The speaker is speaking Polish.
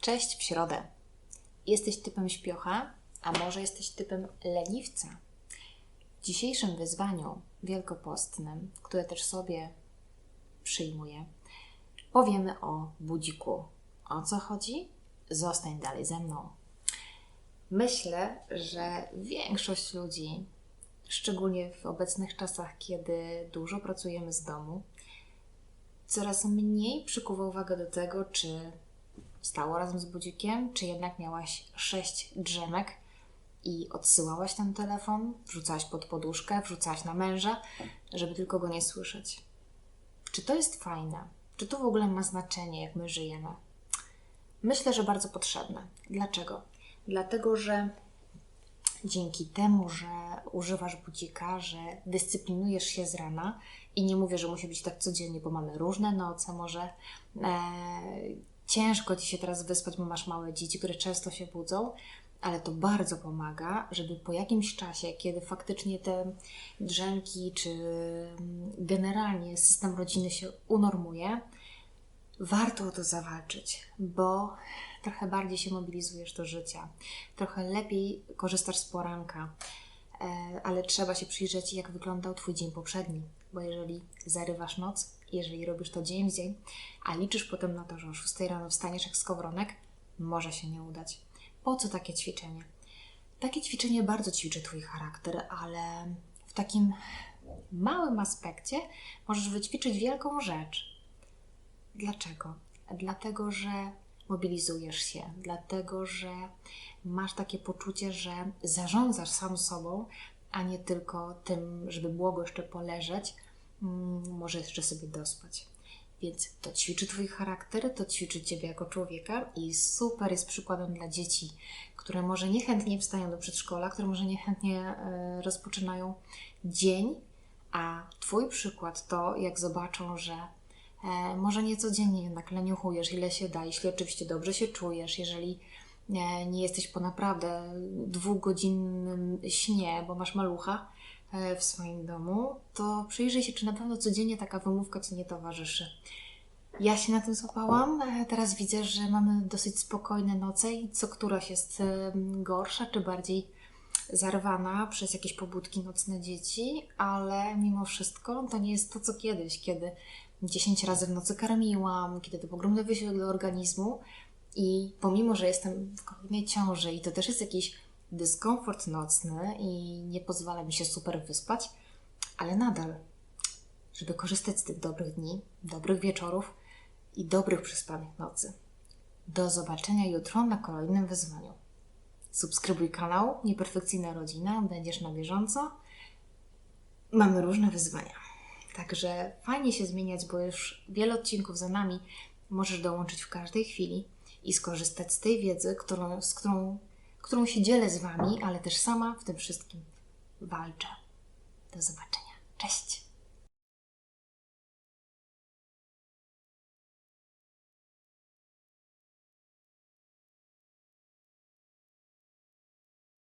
Cześć w środę. Jesteś typem śpiocha, a może jesteś typem leniwca? W dzisiejszym wyzwaniu wielkopostnym, które też sobie przyjmuję, powiemy o budziku. O co chodzi? Zostań dalej ze mną. Myślę, że większość ludzi, szczególnie w obecnych czasach, kiedy dużo pracujemy z domu, coraz mniej przykuwa uwagę do tego, czy stało razem z budzikiem, czy jednak miałaś sześć drzemek i odsyłałaś ten telefon, wrzucałaś pod poduszkę, wrzucałaś na męża, żeby tylko go nie słyszeć. Czy to jest fajne? Czy to w ogóle ma znaczenie, jak my żyjemy? Myślę, że bardzo potrzebne. Dlaczego? Dlatego, że dzięki temu, że używasz budzika, że dyscyplinujesz się z rana i nie mówię, że musi być tak codziennie, bo mamy różne noce, może e, ciężko Ci się teraz wyspać, bo masz małe dzieci, które często się budzą, ale to bardzo pomaga, żeby po jakimś czasie, kiedy faktycznie te drzemki, czy mm, generalnie system rodziny się unormuje, warto o to zawalczyć, bo trochę bardziej się mobilizujesz do życia, trochę lepiej korzystasz z poranka, e, ale trzeba się przyjrzeć, jak wyglądał Twój dzień poprzedni, bo jeżeli zarywasz noc, jeżeli robisz to dzień w dzień, a liczysz potem na to, że o 6 rano wstaniesz jak skowronek, może się nie udać. Po co takie ćwiczenie? Takie ćwiczenie bardzo ćwiczy Twój charakter, ale w takim małym aspekcie możesz wyćwiczyć wielką rzecz. Dlaczego? Dlatego, że mobilizujesz się, dlatego, że masz takie poczucie, że zarządzasz sam sobą, a nie tylko tym, żeby było go jeszcze poleżeć, może jeszcze sobie dospać. Więc to ćwiczy Twój charakter, to ćwiczy Ciebie jako człowieka i super jest przykładem dla dzieci, które może niechętnie wstają do przedszkola, które może niechętnie e, rozpoczynają dzień, a Twój przykład to, jak zobaczą, że e, może nie codziennie jednak leniuchujesz, ile się da, jeśli oczywiście dobrze się czujesz, jeżeli nie, nie jesteś po naprawdę dwugodzinnym śnie, bo masz malucha e, w swoim domu, to przyjrzyj się, czy na pewno codziennie taka wymówka Ci nie towarzyszy. Ja się na tym złapałam. E, Teraz widzę, że mamy dosyć spokojne noce i co któraś jest e, gorsza, czy bardziej zarwana przez jakieś pobudki nocne dzieci, ale mimo wszystko to nie jest to, co kiedyś, kiedy 10 razy w nocy karmiłam, kiedy to był ogromny wysiłek dla organizmu i pomimo, że jestem w kolejnej ciąży i to też jest jakiś dyskomfort nocny i nie pozwala mi się super wyspać, ale nadal, żeby korzystać z tych dobrych dni, dobrych wieczorów i dobrych przespanych nocy. Do zobaczenia jutro na kolejnym wyzwaniu. Subskrybuj kanał Nieperfekcyjna Rodzina, będziesz na bieżąco. Mamy różne wyzwania. Także fajnie się zmieniać, bo już wiele odcinków za nami możesz dołączyć w każdej chwili i skorzystać z tej wiedzy, którą, z którą, którą się dzielę z Wami, ale też sama w tym wszystkim walczę. Do zobaczenia. Cześć!